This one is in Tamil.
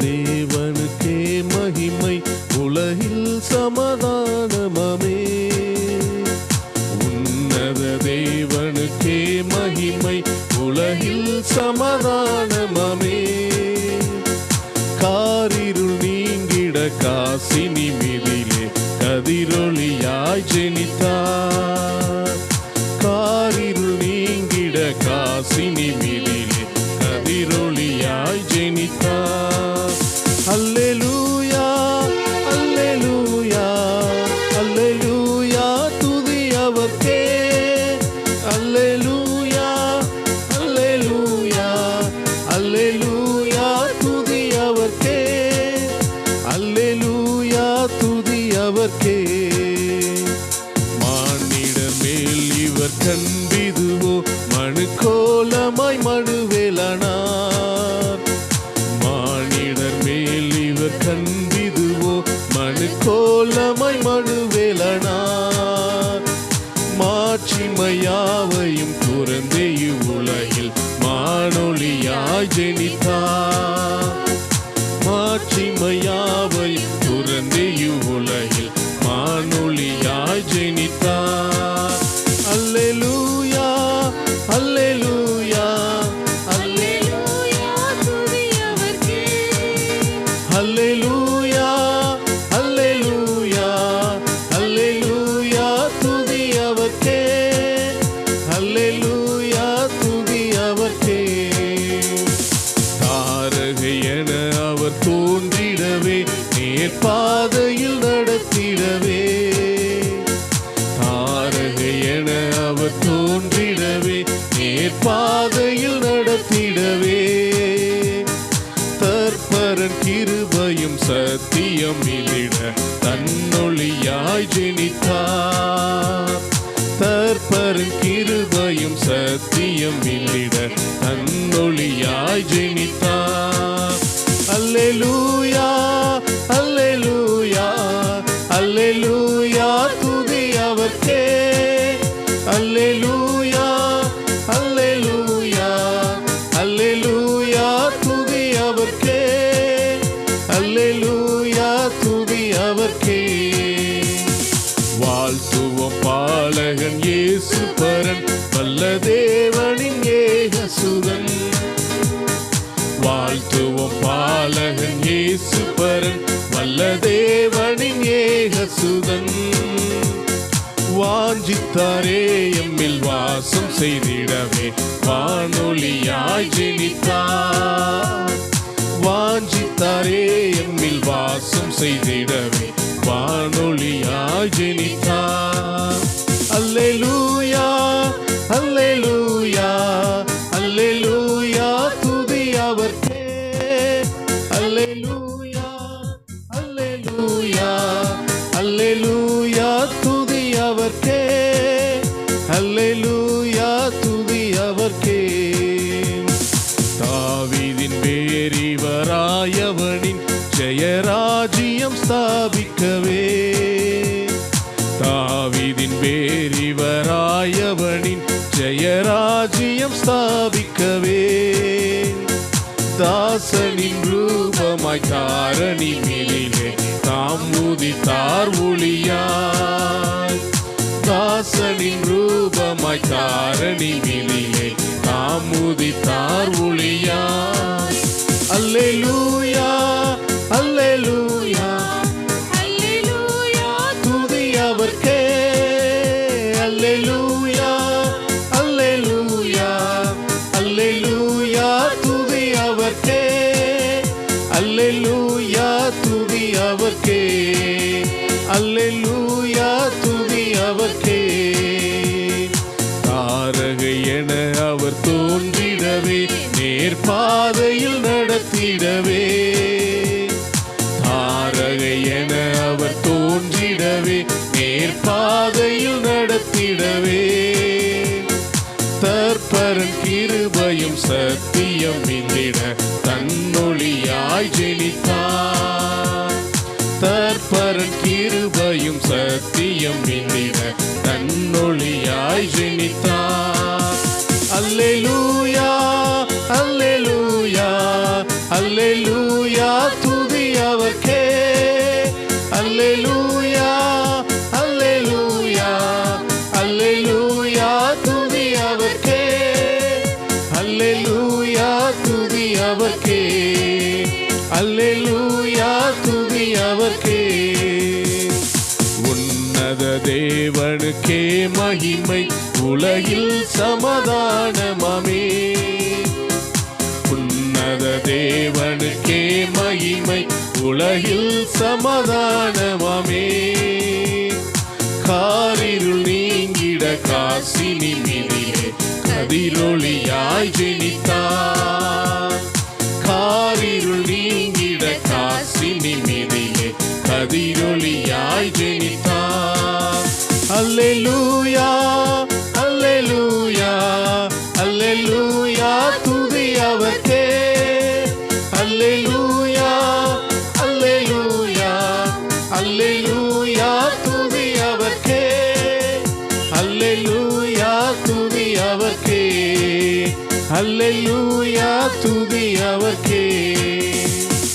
தேவனுக்கே மகிமை உலகில் சமாதானமே உன்னத தேவனுக்கே மகிமை உலகில் சமாதானமே காரிருள் நீங்கிட காசினி மிதிலே கதிரொளியாய் ஜெனித்தார். இவர்க்கே. மானிட மேல் இவர் கண்டிதுவோ மனு கோலமாய் மனுவேலனார். மானிடர் மேல் இவர் கண்டிதுவோ மனு கோலமாய் மனுவேலனார். மாட்சிமையாவையும் துறந்தே இவ்வுலகில் மானொழியாய் ஜெனித்தார். மாட்சிமையா சத்தியம் இதிட தன்னொழியாய் ஜெனித்தார். தற்பரன் கிருபையும் சத்தியம் இதிட தன்னொழியாய் ஜெனித்தார். அல்லேலூ பாலகன் இயேசு வல்ல தேவனின் ஏகசுதன் வாழ்த்துவோம் பாலகன் ஏசுபரன் பரன் வல்ல தேவனின் ஏகசுதன் வாஞ்சித்தாரே எம்மில் வாசம் செய்திடவே வானொலியாய் ஜெனித்தார். வாஞ்சித்தாரே எம்மில் வாசம் செய்திடவே வானொலியாய் ஜெனித்தார். அல்லேலூயா அல்லேலூயா அல்லேலூயா துதி அவர்க்கே. அல்லேலூயா அல்லேலூயா அல்லேலூயா துதி அவர்க்கே. அல்லேலூயா துதி அவர்க்கே. தாவீதின் பேரிவராயவனின் ஜெயராஜ்யம் ஸ்தாபிக்கவே. தேவனின் ஜெயராஜ்யம் ஸ்தாபிக்கவே. தாசனின் ரூபமாய் தாரணி மேலே தாம் உதித்தார் ஒளியாய். தாசனின் ரூபமாய் தாரணி மேலே தாம் உதித்தார் அல்லேலூயா துதி அவர்க்கே அல்லேலூயா துதி அவர்க்கே தாரகை என அவர் தோன்றிடவே நேர்பாதையில் நடத்திடவே. தாரகை என அவர் தோன்றிடவே நேர்பாதையில் நடத்திடவே. தற்பரன் கிருபையும் சத்தியம் இந்திட தன்னொழியாய் ஜெனித்தார். தற்பரன் கிருபையும் சத்தியம் இந்திட தன்னொழியாய் ஜெனித்தார். அல்லேலூயா அல்லேலூயா அல்லேலூயா துதி அவர்க்கே. அல்லேலூயா அல்லூயா துதி அவர்க்கே உன்னத தேவனுக்கே மகிமை உலகில் சமாதானமாமே. உன்னத தேவனுக்கே மகிமை உலகில் சமாதானமாமே. காரிருள் நீங்கிட காசினி மிதிலே கதிரொளியாய் ஜெனித்தான் கதிரொளியாய் ஜெனித்தார் அல்லேலூயா அல்லேலூயா அல்லேலூயா துதி அவர்க்கே அல்லேலூயா அல்லேலூயா அல்லேலூயா துதி அவர்க்கே அல்லேலூயா துதி அவர்க்கே அல்லேலூயா துதி அவர்க்கே